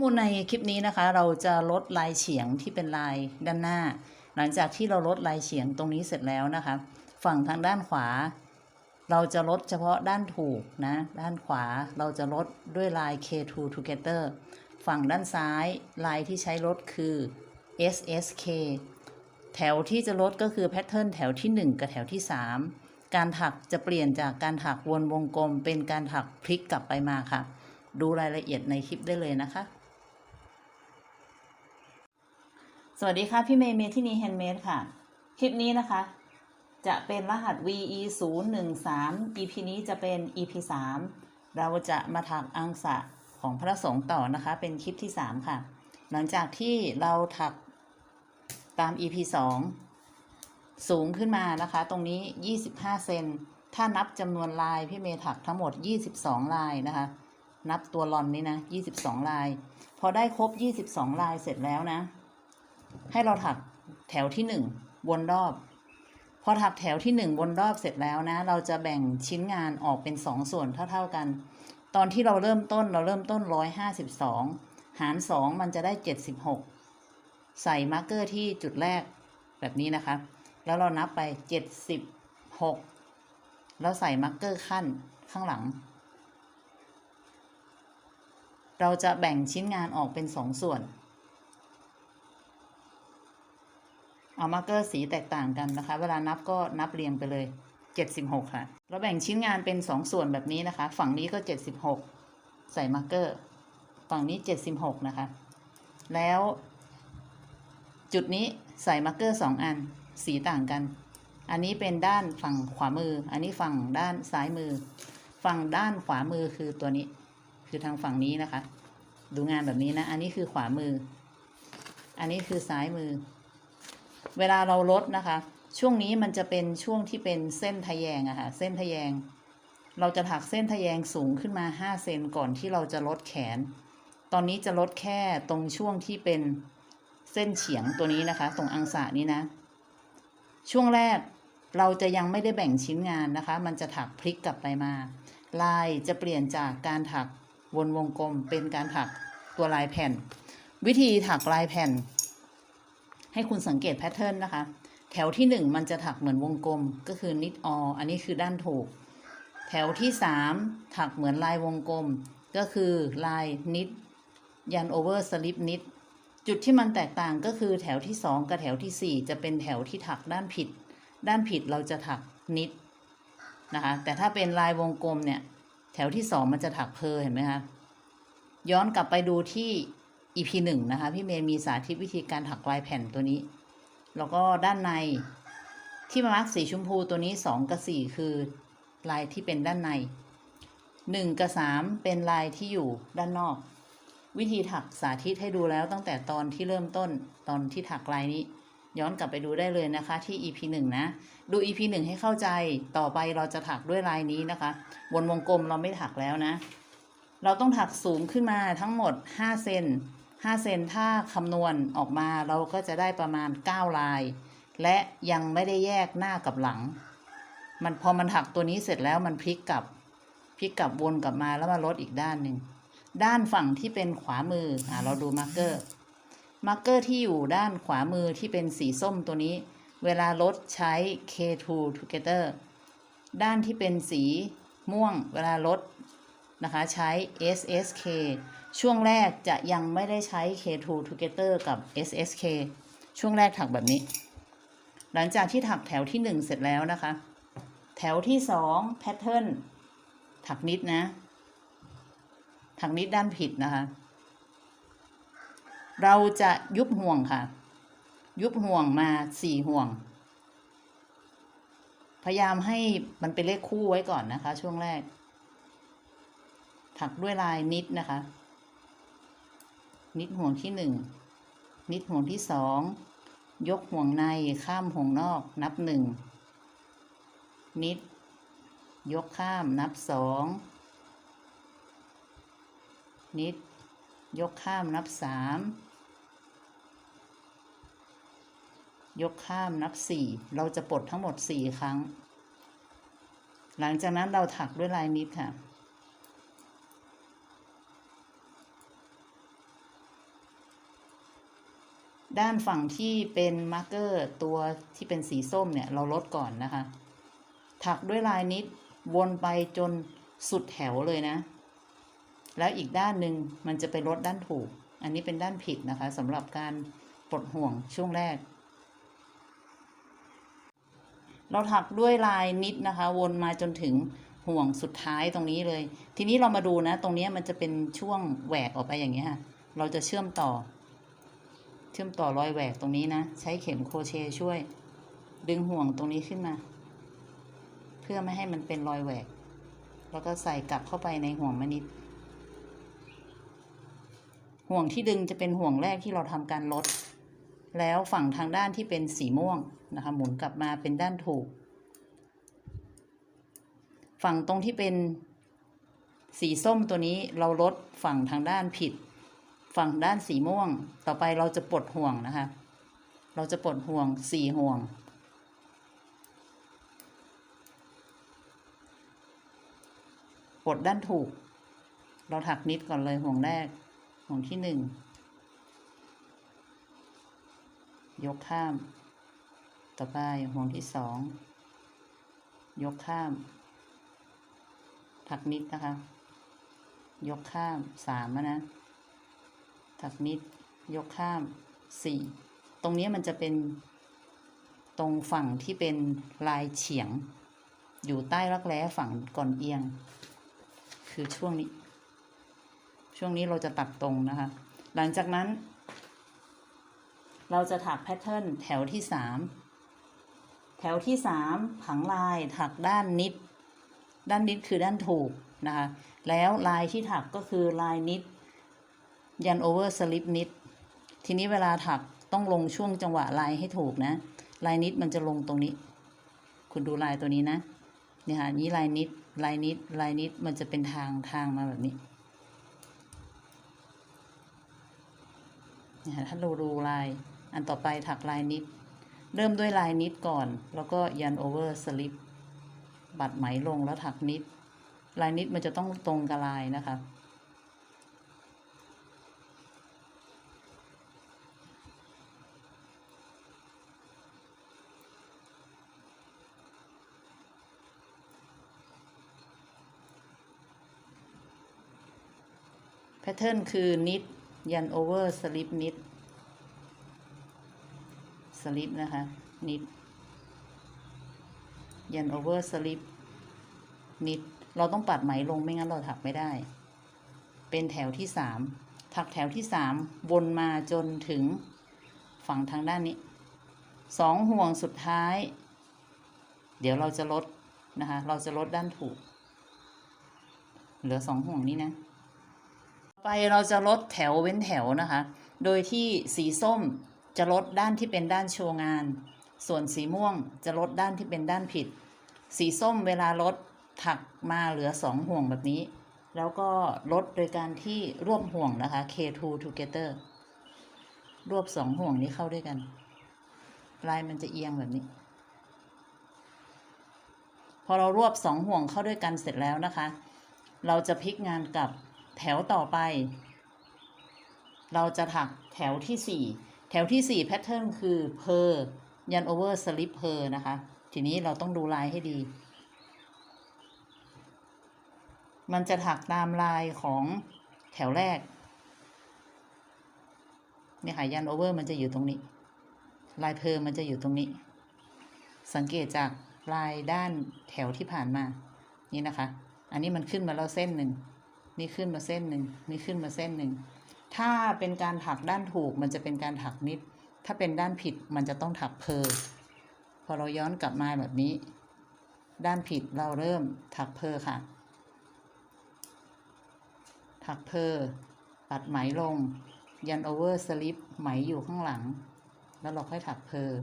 มูลในคลิปนี้นะคะ เราจะลดลายเฉียงที่เป็นลายด้านหน้า หลังจากที่เราลดลายเฉียงตรงนี้เสร็จแล้วนะคะ ฝั่งทางด้านขวา เราจะลดเฉพาะด้านถูกนะ ด้านขวาเราจะลดด้วยลาย K2 Together ฝั่งด้านซ้ายลายที่ใช้ลดคือ SSK แถวที่จะลดก็คือแพทเทิร์นแถวที่ 1 กับแถวที่ 3 การถักจะเปลี่ยนจากการถักวนวงกลม เป็นการถักพลิกกลับไปมาค่ะ ดูรายละเอียดในคลิปได้เลยนะคะ สวัสดีค่ะ พี่เมย์เมทินีแฮนด์เมดค่ะ คลิปนี้นะคะ จะเป็นรหัส VE 0 1 3 EP นี้จะเป็น EP 3 เราจะมาถักอังสะของพระสงฆ์ต่อนะคะ เป็นคลิปที่ 3 ค่ะ หลังจากที่เราถักตาม EP 2 สูงขึ้นมานะคะ ตรงนี้ 25 เซน ถ้านับจำนวนลาย พี่เมย์ถักทั้งหมด 22 ลายนะคะ นับตัวลอนนี้นะ 22 ลาย พอได้ครบ 22 ลายเสร็จแล้วนะ ให้เราถักแถวที่1วนรอบ พอถักแถวที่1วนรอบเสร็จแล้วนะ เราจะแบ่งชิ้นงานออกเป็น2ส่วนเท่าๆกัน ตอนที่เราเริ่มต้นเราเริ่มต้น152หาร2มันจะได้76ใส่มาร์กเกอร์ที่จุดแรกแบบนี้นะคะ แล้วเรานับไป76แล้วใส่มาร์กเกอร์ขั้นข้างหลัง เราจะแบ่งชิ้นงานออกเป็น2ส่วน เอามาร์กเกอร์สีแตกต่างกันนะคะ เวลานับก็นับเรียงไปเลย 76 ค่ะ เราแบ่งชิ้นงานเป็น 2 ส่วนแบบนี้นะคะ ฝั่งนี้ก็ 76 ใส่มาร์กเกอร์ ฝั่งนี้ 76 นะคะ แล้ว จุดนี้ใส่มาร์กเกอร์ 2 อัน สีต่างกัน อันนี้เป็นด้านฝั่งขวามือ อันนี้ฝั่งด้านซ้ายมือ ฝั่งด้านขวามือคือตัวนี้ คือทางฝั่งนี้นะคะ ดูงานแบบนี้นะ อันนี้คือขวามือ อันนี้คือซ้ายมือ เวลาเราลดนะคะ ช่วงนี้มันจะเป็นช่วงที่เป็นเส้นทะแยงอะค่ะเส้นทะแยง เราจะถักเส้นทะแยงสูงขึ้นมา5เซนก่อนที่เราจะลดแขน ตอนนี้จะลดแค่ตรงช่วงที่เป็นเส้นเฉียงตัวนี้นะคะ ตรงอังสะนี้นะ ช่วงแรกเราจะยังไม่ได้แบ่งชิ้นงานนะคะ มันจะถักพลิกกลับไปมา ลายจะเปลี่ยนจากการถักวนวงกลมเป็นการถักตัวลายแผ่น วิธีถักลายแผ่น ให้คุณสังเกตแพทเทิร์นนะคะ แถวที่หนึ่งมันจะถักเหมือนวงกลมก็คือนิดออันนี้คือด้านถูก แถวที่สามถักเหมือนลายวงกลม ก็คือลายนิดยันโอเวอร์สลิปนิดจุดที่มันแตกต่างก็คือแถวที่สองกับแถวที่สี่จะเป็นแถวที่ถักด้านผิด ด้านผิดเราจะถักนิดนะคะแต่ถ้าเป็นลายวงกลมเนี่ยแถวที่สองมันจะถักเพอเห็นไหมคะย้อนกลับไปดูที่ EP หนึ่งนะคะ พี่เมย์มีสาธิตวิธีการถักลายแผ่นตัวนี้ แล้วก็ด้านในที่มาร์กสีชมพูตัวนี้สองกับสี่คือลายที่เป็นด้านในหนึ่งกับสามเป็นลายที่อยู่ด้านนอก วิธีถักสาธิตให้ดูแล้วตั้งแต่ตอนที่เริ่มต้นตอนที่ถักลายนี้ ย้อนกลับไปดูได้เลยนะคะที่ EP หนึ่งนะ ดู EP หนึ่งให้เข้าใจต่อไปเราจะถักด้วยลายนี้นะคะวนวงกลมเราไม่ถักแล้วนะ เราต้องถักสูงขึ้นมาทั้งหมด 5 เซน 5 เซนถ้าคำนวณออกมาเราก็จะได้ประมาณ 9 ลาย และยังไม่ได้แยกหน้ากับหลัง มันพอมันถักตัวนี้เสร็จแล้วมันพลิกกลับพลิกกลับวนกลับมาแล้วมาลดอีกด้านหนึ่งด้านฝั่งที่เป็นขวามืออ่าเราดูมาร์กเกอร์มาร์กเกอร์ที่อยู่ด้านขวามือที่เป็นสีส้มตัวนี้ เวลาลดใช้ K2 Together ด้านที่เป็นสีม่วงเวลาลดนะคะใช้ SSK ช่วงแรกจะยังไม่ได้ใช้ K2 Together กับ SSK ช่วงแรกถักแบบนี้ หลังจากที่ถักแถวที่ 1 เสร็จแล้วนะคะ แถวที่2 Pattern ถักนิดนะ ถักนิดด้านผิดนะคะ เราจะยุบห่วงค่ะ ยุบห่วงมาสี่ห่วง พยายามให้มันเป็นเลขคู่ไว้ก่อนนะคะ ช่วงแรก ถักด้วยลายนิดนะคะ นิดห่วงที่หนึ่งนิดห่วงที่สองยกห่วงในข้ามห่วงนอกนับหนึ่งนิด ยกข้ามนับสองนิด ยกข้ามนับสามยกข้ามนับสี่เราจะปลดทั้งหมดสี่ครั้ง หลังจากนั้นเราถักด้วยลายนิดค่ะ ด้านฝั่งที่เป็นมาร์เกอร์ตัวที่เป็นสีส้มเนี่ย เราลดก่อนนะคะ ถักด้วยลายนิดวนไปจนสุดแถวเลยนะ แล้วอีกด้านหนึ่งมันจะไปลดด้านถูก อันนี้เป็นด้านผิดนะคะสำหรับการปลดห่วงช่วงแรก เราถักด้วยลายนิดนะคะ วนมาจนถึงห่วงสุดท้ายตรงนี้เลย ทีนี้เรามาดูนะ ตรงนี้มันจะเป็นช่วงแหวกออกไปอย่างนี้ยค่ะ เราจะเชื่อมต่อ เชื่อมต่อรอยแหวกตรงนี้นะ ใช้เข็มโครเชต์ช่วย ดึงห่วงตรงนี้ขึ้นมา เพื่อไม่ให้มันเป็นรอยแหวก แล้วก็ใส่กลับเข้าไปในห่วงมนิดห่วงที่ดึงจะเป็นห่วงแรกที่เราทำการลด แล้วฝั่งทางด้านที่เป็นสีม่วงนะคะหมุนกลับมาเป็นด้านถูก ฝั่งตรงที่เป็นสีส้มตัวนี้เราลดฝั่งทางด้านผิด ฝั่งด้านสีม่วง ต่อไปเราจะปลดห่วงนะคะ เราจะปลดห่วงสี่ห่วง ปลดด้านถูก เราถักนิดก่อนเลยห่วงแรก ห่วงที่หนึ่ง ยกข้าม ต่อไปห่วงที่สอง ยกข้าม ถักนิดนะคะ ยกข้ามสามอะนะ ถักนิดยกข้ามสี่ตรงนี้มันจะเป็นตรงฝั่งที่เป็นลายเฉียง อยู่ใต้รักแร้ฝั่งก่อนเอียง คือช่วงนี้ ช่วงนี้เราจะตัดตรงนะคะ หลังจากนั้น เราจะถักแพทเทิร์นแถวที่สามแถวที่สามผังลายถักด้านนิด ด้านนิดคือด้านถูกนะคะ แล้วลายที่ถักก็คือลายนิด ยันโอเวอร์สลิปนิด ทีนี้เวลาถักต้องลงช่วงจังหวะลายให้ถูกนะ ลายนิดมันจะลงตรงนี้ คุณดูลายตัวนี้นะเนี่ยค่ะนี้ลายนิดลายนิดลายนิดมันจะเป็นทางทางมาแบบนี้เนี่ยค่ะถ้าเราดูลาย อันต่อไปถักลายนิด เริ่มด้วยลายนิดก่อน แล้วก็ยันโอเวอร์สลิปบัดไหมลงแล้วถักนิด ลายนิดมันจะต้องตรงกับลายนะคะ เทิร์นคือนิดยันโอเวอร์สลิปนิดสลิปนะคะ นิด ยันโอเวอร์สลิปนิด เราต้องปัดไหมลงไม่งั้นเราถักไม่ได้ เป็นแถวที่สามถักแถวที่สามวนมาจนถึงฝั่งทางด้านนี้สองห่วงสุดท้าย เดี๋ยวเราจะลดนะคะ เราจะลดด้านถูก เหลือสองห่วงนี้นะ ไปเราจะลดแถวเว้นแถวนะคะ โดยที่สีส้มจะลดด้านที่เป็นด้านโชว์งาน ส่วนสีม่วงจะลดด้านที่เป็นด้านผิด สีส้มเวลาลดถักมาเหลือสองห่วงแบบนี้ แล้วก็ลดโดยการที่รวบห่วงนะคะ K2 together รวบสองห่วงนี้เข้าด้วยกันลายมันจะเอียงแบบนี้ พอเรารวบสองห่วงเข้าด้วยกันเสร็จแล้วนะคะ เราจะพลิกงานกลับ แถวต่อไป เราจะถักแถวที่สี่แถวที่สี่แพทเทิร์นคือเพอร์ยันโอเวอร์สลิปเพอร์นะคะ ทีนี้เราต้องดูลายให้ดี มันจะถักตามลายของแถวแรกนี่ค่ะยันโอเวอร์มันจะอยู่ตรงนี้ ลายเพอร์มันจะอยู่ตรงนี้ สังเกตจากลายด้านแถวที่ผ่านมา นี่นะคะ อันนี้มันขึ้นมาแล้วเส้นหนึ่ง นี่ขึ้นมาเส้นหนึ่งนี่ขึ้นมาเส้นหนึ่ง ถ้าเป็นการถักด้านถูกมันจะเป็นการถักนิด ถ้าเป็นด้านผิดมันจะต้องถักเพอร์พอเราย้อนกลับมาแบบนี้ ด้านผิดเราเริ่มถักเพอร์ค่ะ ถักเพอร์ปัดไหมลง ยันโอเวอร์สลิปไหมอยู่ข้างหลัง แล้วเราค่อยถักเพอร์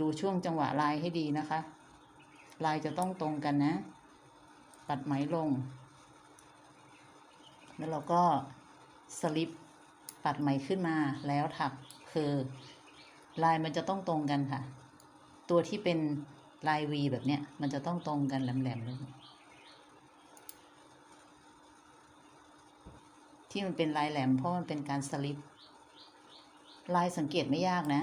ดูช่วงจังหวะลายให้ดีนะคะ ลายจะต้องตรงกันนะ ปัดไหมลง แล้วเราก็สลิปปัดไหมขึ้นมาแล้วถักคือลายมันจะต้องตรงกันค่ะ ตัวที่เป็นลาย V แบบเนี้ยมันจะต้องตรงกันแหลมๆเลยที่มันเป็นลายแหลมเพราะมันเป็นการสลิปลายสังเกตไม่ยากนะ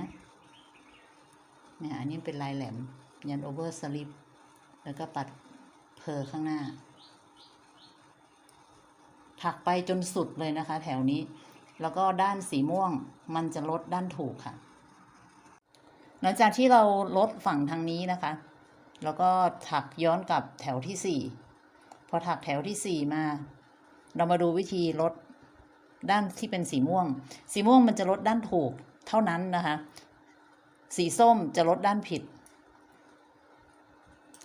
เนี่ยอันนี้เป็นลายแหลมยันโอเวอร์สลิปแล้วก็ปัดเพอข้างหน้า ถักไปจนสุดเลยนะคะ แถวนี้ แล้วก็ด้านสีม่วงมันจะลดด้านถูกค่ะ หลังจากที่เราลดฝั่งทางนี้นะคะ แล้วก็ถักย้อนกลับแถวที่สี่พอถักแถวที่สี่มา เรามาดูวิธีลดด้านที่เป็นสีม่วง สีม่วงมันจะลดด้านถูกเท่านั้นนะคะ สีส้มจะลดด้านผิด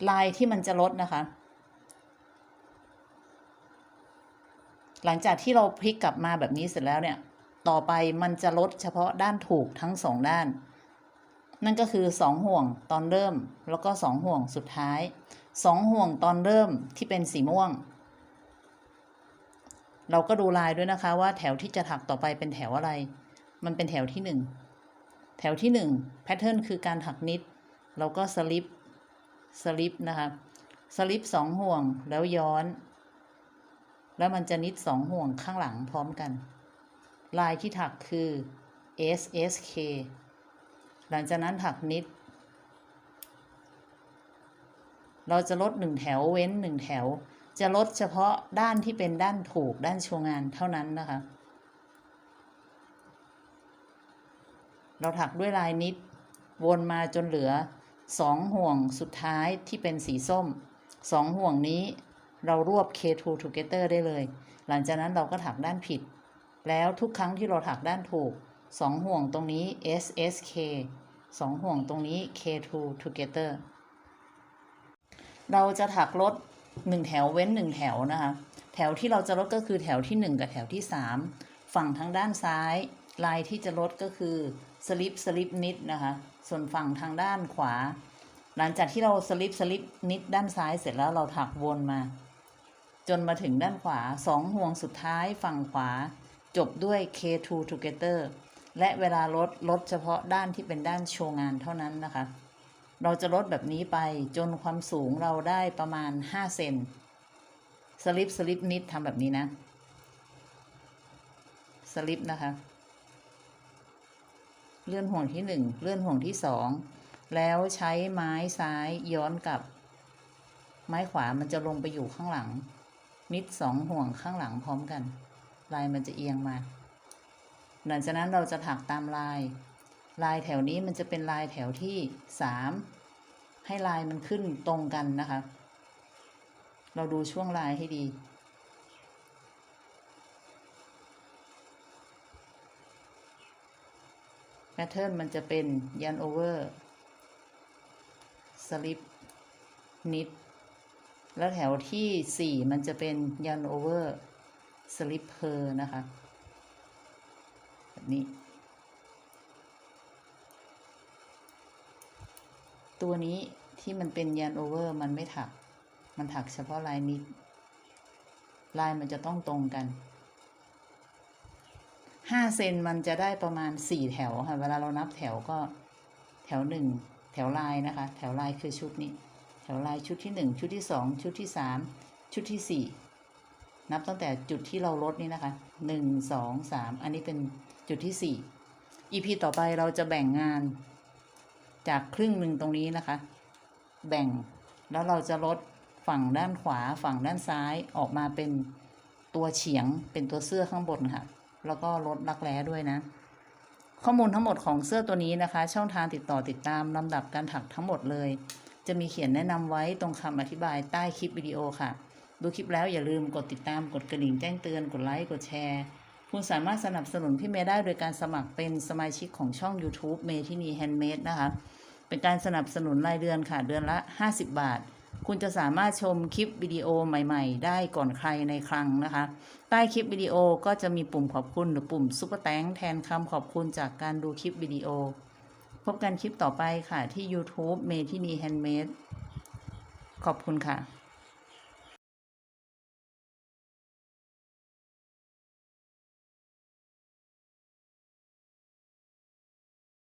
ลายที่มันจะลดนะคะ หลังจากที่เราพลิกกลับมาแบบนี้เสร็จแล้วเนี่ย ต่อไปมันจะลดเฉพาะด้านถูกทั้งสองด้าน นั่นก็คือสองห่วงตอนเริ่มแล้วก็สองห่วงสุดท้ายสองห่วงตอนเริ่มที่เป็นสีม่วง เราก็ดูลายด้วยนะคะว่าแถวที่จะถักต่อไปเป็นแถวอะไร มันเป็นแถวที่หนึ่งแถวที่หนึ่งแพทเทิร์นคือการถักนิดเราก็สลิปสลิปนะคะสลิปสองห่วงแล้วย้อน แล้วมันจะนิดสองห่วงข้างหลังพร้อมกัน ลายที่ถักคือ S S K หลังจากนั้นถักนิด เราจะลดหนึ่งแถวเว้นหนึ่งแถว จะลดเฉพาะด้านที่เป็นด้านถูกด้านโชว์งานเท่านั้นนะคะ เราถักด้วยลายนิด วนมาจนเหลือสองห่วงสุดท้ายที่เป็นสีส้มสองห่วงนี้ เรารวบ K2 together ได้เลย หลังจากนั้นเราก็ถักด้านผิด แล้วทุกครั้งที่เราถักด้านถูกสองห่วงตรงนี้ SSK สองห่วงตรงนี้ K2 together เราจะถักลดหนึ่งแถวเว้นหนึ่งแถวนะคะ แถวที่เราจะลดก็คือแถวที่หนึ่งกับแถวที่สามฝั่งทางด้านซ้าย ลายที่จะลดก็คือสลิปสลิปนิดนะคะ ส่วนฝั่งทางด้านขวา หลังจากที่เราสลิปสลิปนิดด้านซ้ายเสร็จแล้วเราถักวนมา จนมาถึงด้านขวาสองห่วงสุดท้ายฝั่งขวา จบด้วย K2 together และเวลาลดลดเฉพาะด้านที่เป็นด้านโชว์งานเท่านั้นนะคะ เราจะลดแบบนี้ไปจนความสูงเราได้ประมาณ 5 เซนสลิปสลิปนิดทำแบบนี้นะ สลิปนะคะ เลื่อนห่วงที่หนึ่งเลื่อนห่วงที่สองแล้วใช้ไม้ซ้ายย้อนกลับ ไม้ขวามันจะลงไปอยู่ข้างหลัง นิดสองห่วงข้างหลังพร้อมกัน ลายมันจะเอียงมา หลังจากนั้นเราจะถักตามลาย ลายแถวนี้มันจะเป็นลายแถวที่สามให้ลายมันขึ้นตรงกันนะคะ เราดูช่วงลายให้ดีแพทเทิร์นมันจะเป็นยันโอเวอร์สลิปนิด แล้วแถวที่สี่มันจะเป็นยันโอเวอร์สลิปเพอร์นะคะ แบบนี้ ตัวนี้ที่มันเป็นยันโอเวอร์มันไม่ถัก มันถักเฉพาะลายนิดลายมันจะต้องตรงกันห้าเซนมันจะได้ประมาณสี่แถวค่ะ เวลาเรานับแถวก็แถวหนึ่งแถวลายนะคะ แถวลายคือชุดนี้ วลายชุดที่หนึ่งชุดที่สองชุดที่สามชุดที่สี่นับตั้งแต่จุดที่เราลดนี่นะคะหนึ่งสองสามอันนี้เป็นจุดที่สี่ EP ต่อไปเราจะแบ่งงานจากครึ่งหนึ่งตรงนี้นะคะ แบ่งแล้วเราจะลดฝั่งด้านขวาฝั่งด้านซ้ายออกมาเป็นตัวเฉียงเป็นตัวเสื้อข้างบนค่ะ แล้วก็ลดรักแร้ด้วยนะ ข้อมูลทั้งหมดของเสื้อตัวนี้นะคะ ช่องทางติดต่อติดตามลำดับการถักทั้งหมดเลย จะมีเขียนแนะนำไว้ตรงคำอธิบายใต้คลิปวิดีโอค่ะ ดูคลิปแล้วอย่าลืมกดติดตามกดกระดิ่งแจ้งเตือนกดไลค์กดแชร์ คุณสามารถสนับสนุนพี่เมย์ได้โดยการสมัครเป็นสมาชิกของช่อง YouTube เมทินีแฮนด์เมดนะคะ เป็นการสนับสนุนรายเดือนค่ะ เดือนละ 50 บาท คุณจะสามารถชมคลิปวิดีโอใหม่ๆ ได้ก่อนใครในครั้งนะคะ ใต้คลิปวิดีโอก็จะมีปุ่มขอบคุณหรือปุ่มซุปเปอร์แตงแทนคำขอบคุณจากการดูคลิปวิดีโอ พบกันคลิปต่อไปค่ะที่ YouTube เมทินีแฮนด์เมดขอบคุณค่ะ